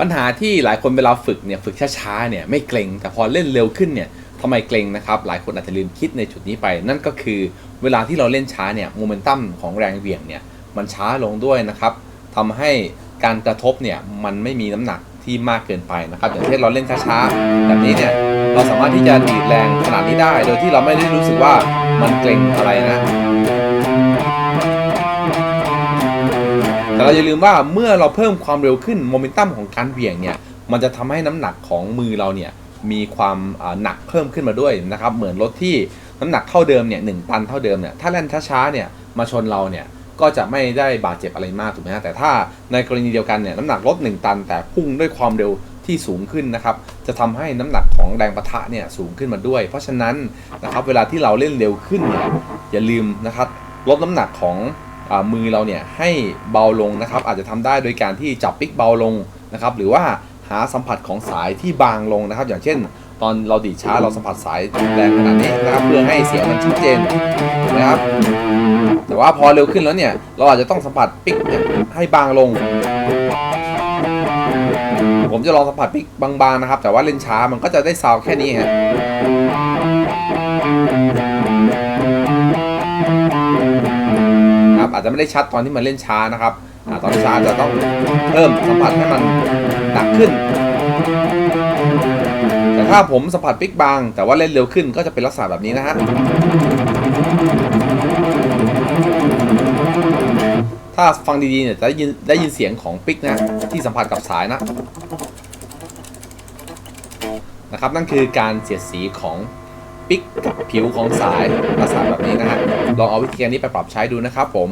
ปัญหาที่หลายคนเวลาฝึกเนี่ยฝึกช้าๆเนี่ยไม่เกรงแต่พอเล่นเร็วขึ้นเนี่ยทำไมเกรงนะครับ หลายคนอาจจะลืมคิดในจุดนี้ไป นั่นก็คือเวลาที่เราเล่นช้าเนี่ยโมเมนตัมของแรงเหวี่ยงเนี่ยมันช้าลงด้วยนะครับทำให้การกระทบเนี่ยมันไม่มีน้ำหนักที่มากเกินไปนะครับ อย่างเช่นเราเล่นช้าๆแบบนี้เนี่ยเราสามารถที่จะดีดแรงขนาดนี้ได้ โดยที่เราไม่ได้รู้สึกว่ามันเกรงอะไรนะ เราอย่าลืมว่าเมื่อเราเพิ่มความเร็วขึ้นโมเมนตัมของการเหวี่ยงเนี่ยมันจะทำให้น้ำหนักของมือเราเนี่ยมีความหนักเพิ่มขึ้นมาด้วยนะครับเหมือนรถที่น้ำหนักเท่าเดิมเนี่ยหนึ่งตันเท่าเดิมเนี่ยถ้าแล่นช้าๆเนี่ยมาชนเราเนี่ยก็จะไม่ได้บาดเจ็บอะไรมากถูกไหมฮะแต่ถ้าในกรณีเดียวกันเนี่ยน้ำหนักลด1ตัน แต่พุ่งด้วยความเร็วที่สูงขึ้นนะครับจะทำให้น้ำหนักของแรงประทะเนี่ยสูงขึ้นมาด้วย เพราะฉะนั้นนะครับเวลาที่เราเล่นเร็วขึ้นเนี่ยอย่าลืมนะครับลดน้ำหนักของ มือเราเนี่ยให้เบาลงนะครับอาจจะทำได้โดยการที่จับปิกเบาลงนะครับหรือว่าหาสัมผัสของสายที่บางลงนะครับ อย่างเช่น ตอนเราดีช้าเราสัมผัสสายแรงขนาดนี้นะครับ เพื่อให้เสียงมันชัดเจนถูกไหมครับ แต่ว่าพอเร็วขึ้นแล้วเนี่ยเราอาจจะต้องสัมผัสปิกให้บางลง ผมจะลองสัมผัสปิกบางๆนะครับ แต่ว่าเล่นช้ามันก็จะได้ซาวด์แค่นี้ฮะ อาจจะไม่ได้ชัดตอนที่มันเล่นช้านะครับอตอนช้าจะต้องเพิ่มสัมผัสให้มันหนักขึ้น แต่ถ้าผมสัมผัสปิกบาง แต่ว่าเล่นเร็วขึ้นก็จะเป็นลักษณะแบบนี้นะฮะถ้าฟังดีๆเนี่ยจะได้ยินได้ยินเสียงของปิกนะที่สัมผัสกับสายนะนะครับนั่นคือการเสียดสีของ ปิกกับผิวของสายลักษณะแบบนี้นะฮะลองเอาวิธีการนี้ไปปรับใช้ดูนะครับผม